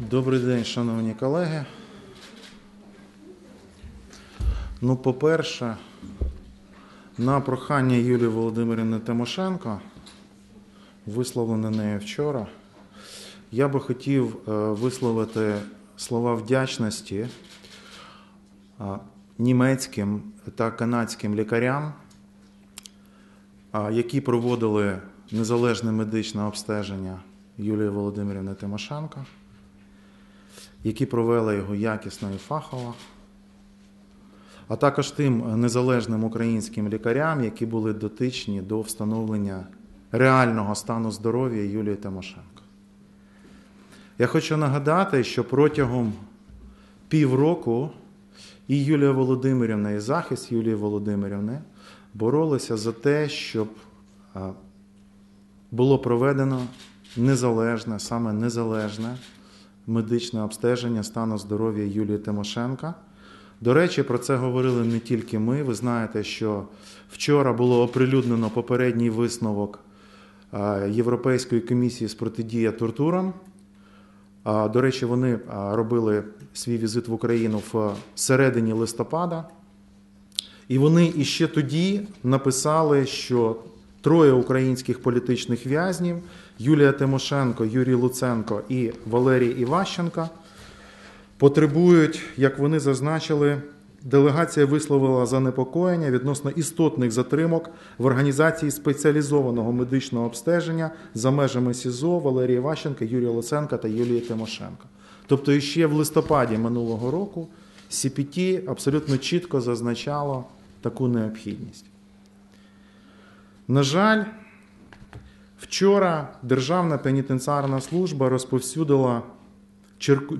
Добрий день, шановні колеги. Ну, по-перше, на прохання Юлії Володимирівни Тимошенко, висловлене нею вчора, я би хотів е, висловити слова вдячності е, німецьким та канадським лікарям, е, які проводили незалежне медичне обстеження Юлії Володимирівни Тимошенко які провели його якісно і фахово, а також тим незалежним українським лікарям, які були дотичні до встановлення реального стану здоров'я Юлії Тимошенко. Я хочу нагадати, що протягом півроку і Юлія Володимирівна, і захист Юлії Володимирівни боролися за те, щоб було проведено незалежне, саме незалежне медичне обстеження стану здоров'я Юлії Тимошенка. До речі, про це говорили не тільки ми. Ви знаєте, що вчора було оприлюднено попередній висновок Європейської комісії з протидії тортурам. До речі, вони робили свій візит в Україну в середині листопада. І вони іще тоді написали, що троє українських політичних в'язнів Юлія Тимошенко, Юрій Луценко і Валерій Іващенко потребують, як вони зазначили, делегація висловила занепокоєння відносно істотних затримок в організації спеціалізованого медичного обстеження за межами СІЗО Валерія Іващенка, Юрія Луценка та Юлії Тимошенко. Тобто, ще в листопаді минулого року CPT абсолютно чітко зазначало таку необхідність. На жаль, вчора Державна пенітенціарна служба розповсюдила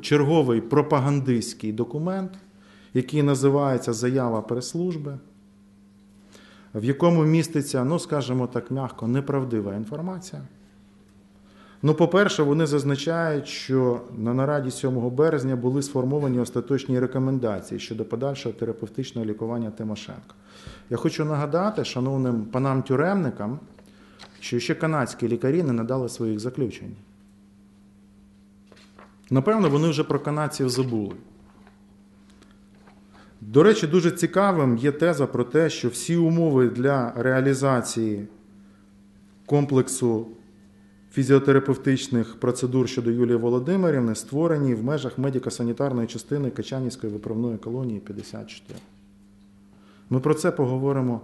черговий пропагандистський документ, який називається Заява прес-служби, в якому міститься, ну, скажімо так, м'яко, неправдива інформація. Ну, по-перше, вони зазначають, що на нараді 7 березня були сформовані остаточні рекомендації щодо подальшого терапевтичного лікування Тимошенко. Я хочу нагадати, шановним панам тюремникам, що ще канадські лікарі не надали своїх заключень. Напевно, вони вже про канадців забули. До речі, дуже цікавим є теза про те, що всі умови для реалізації комплексу фізіотерапевтичних процедур щодо Юлії Володимирівни створені в межах медико-санітарної частини Качанівської виправної колонії 54. Ми про це поговоримо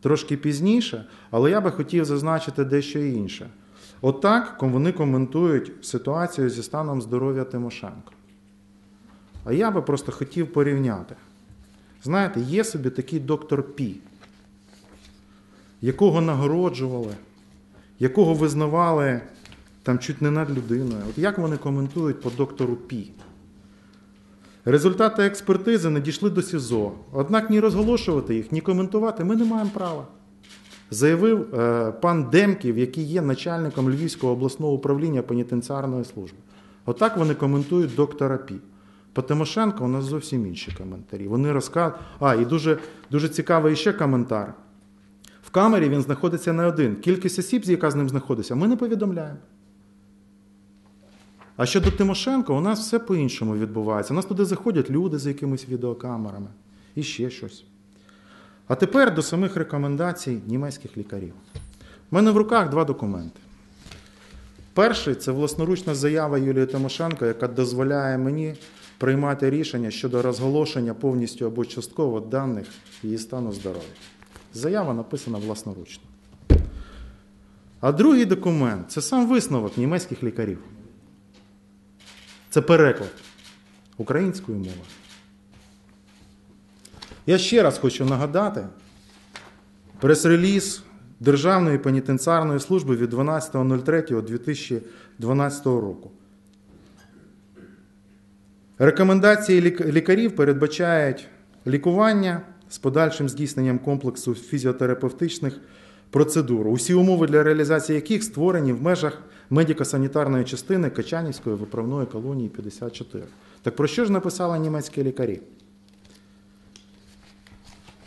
трошки пізніше, але я би хотів зазначити дещо інше. Отак вони коментують ситуацію зі станом здоров'я Тимошенко. А я би просто хотів порівняти. Знаєте, є собі такий доктор Пі, якого нагороджували, якого визнавали там чуть не над людиною. От як вони коментують по доктору Пі? Результати експертизи не дійшли до СІЗО. Однак ні розголошувати їх, ні коментувати ми не маємо права. Заявив е, пан Демків, який є начальником Львівського обласного управління пенітенціарної служби. Отак вони коментують доктора Пі. По Тимошенко у нас зовсім інші коментарі. Вони розказують. А, і дуже дуже цікавий ще коментар. В камері він знаходиться не один. Кількість осіб, яка з ним знаходиться, ми не повідомляємо. А щодо Тимошенко, у нас все по-іншому відбувається. У нас туди заходять люди з якимись відеокамерами і ще щось. А тепер до самих рекомендацій німецьких лікарів. У мене в руках два документи. Перший це власноручна заява Юлії Тимошенко, яка дозволяє мені приймати рішення щодо розголошення повністю або частково даних її стану здоров'я. Заява написана власноручно. А другий документ це сам висновок німецьких лікарів. Це переклад українською мовою. Я ще раз хочу нагадати прес-реліз Державної пенітенціарної служби від 12.03.2012 року. Рекомендації лікарів передбачають лікування з подальшим здійсненням комплексу фізіотерапевтичних процедур, усі умови для реалізації яких створені в межах медико-санітарної частини Качанівської виправної колонії 54. Так про що ж написали німецькі лікарі?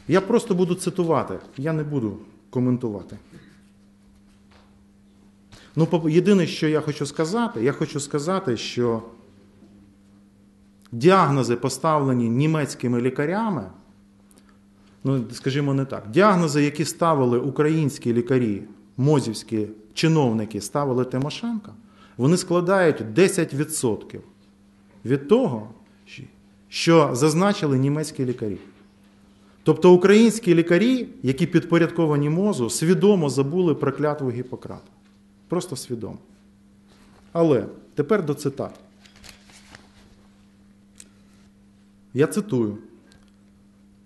Я просто буду цитувати, я не буду коментувати. Ну, єдине, що я хочу сказати, я хочу сказати, що діагнози, поставлені німецькими лікарями, ну, скажімо не так, діагнози, які ставили українські лікарі, мозівські чиновники, ставили Тимошенка, вони складають 10% від того, що зазначили німецькі лікарі. Тобто українські лікарі, які підпорядковані мозу, свідомо забули про клятву Гіппократа. Просто свідомо. Але тепер до цитат. Я цитую.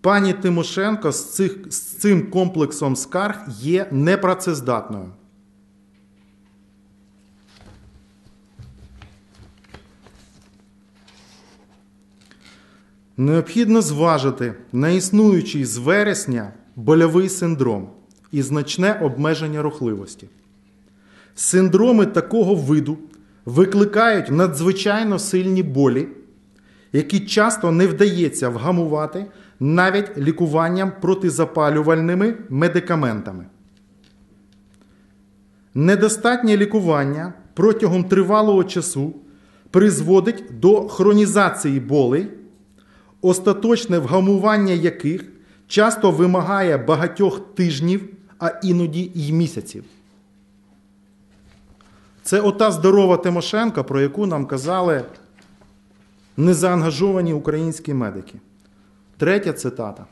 Пані Тимошенко з, цих, з цим комплексом скарг є непрацездатною. Необхідно зважити на існуючий з вересня больовий синдром і значне обмеження рухливості. Синдроми такого виду викликають надзвичайно сильні болі, які часто не вдається вгамувати навіть лікуванням протизапалювальними медикаментами. Недостатнє лікування протягом тривалого часу призводить до хронізації болей, остаточне вгамування яких часто вимагає багатьох тижнів, а іноді й місяців. Це ота здорова Тимошенка, про яку нам казали незаангажовані українські медики. Третя цитата.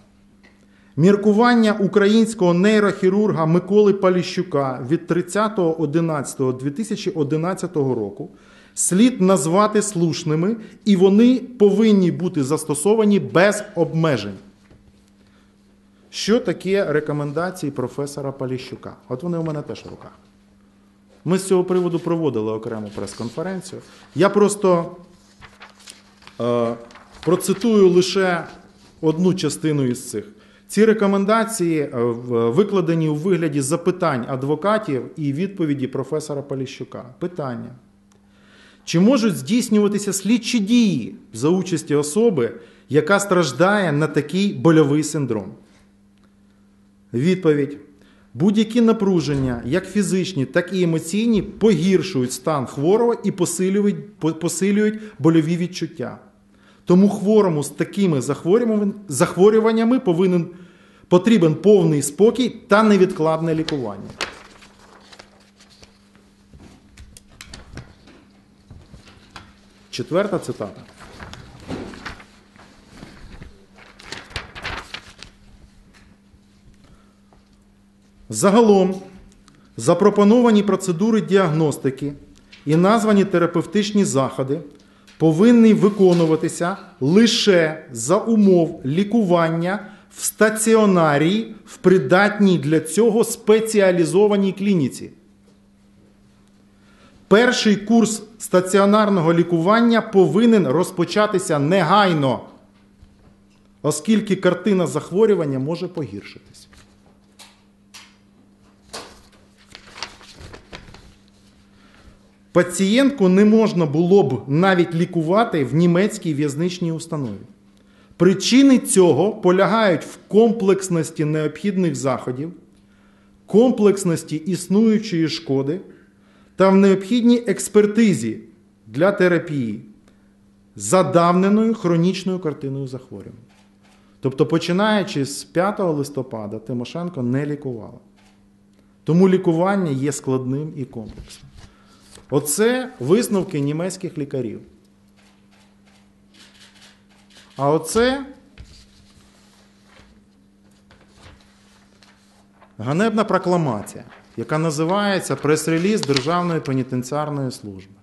Міркування українського нейрохірурга Миколи Паліщука від 30.11.2011 року слід назвати слушними, і вони повинні бути застосовані без обмежень. Що таке рекомендації професора Паліщука? От вони у мене теж в руках. Ми з цього приводу проводили окрему прес-конференцію. Я просто е, процитую лише одну частину із цих. Ці рекомендації е, викладені у вигляді запитань адвокатів і відповіді професора Поліщука. Питання. Чи можуть здійснюватися слідчі дії за участі особи, яка страждає на такий больовий синдром? Відповідь. Будь-які напруження, як фізичні, так і емоційні, погіршують стан хворого і посилюють, посилюють больові відчуття. Тому хворому з такими захворюваннями повинен, потрібен повний спокій та невідкладне лікування. Четверта цитата. Загалом запропоновані процедури діагностики і названі терапевтичні заходи повинні виконуватися лише за умов лікування в стаціонарі в придатній для цього спеціалізованій клініці. Перший курс стаціонарного лікування повинен розпочатися негайно, оскільки картина захворювання може погіршитись. Пацієнтку не можна було б навіть лікувати в німецькій в'язничній установі. Причини цього полягають в комплексності необхідних заходів, комплексності існуючої шкоди та в необхідній експертизі для терапії задавненою хронічною картиною захворювання. Тобто, починаючи з 5 листопада, Тимошенко не лікувала. Тому лікування є складним і комплексним. Оце висновки німецьких лікарів. А оце ганебна прокламація, яка називається прес-реліз Державної пенітенціарної служби.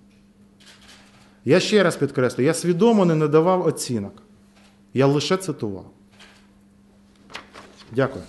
Я ще раз підкреслю, я свідомо не надавав оцінок. Я лише цитував. Дякую.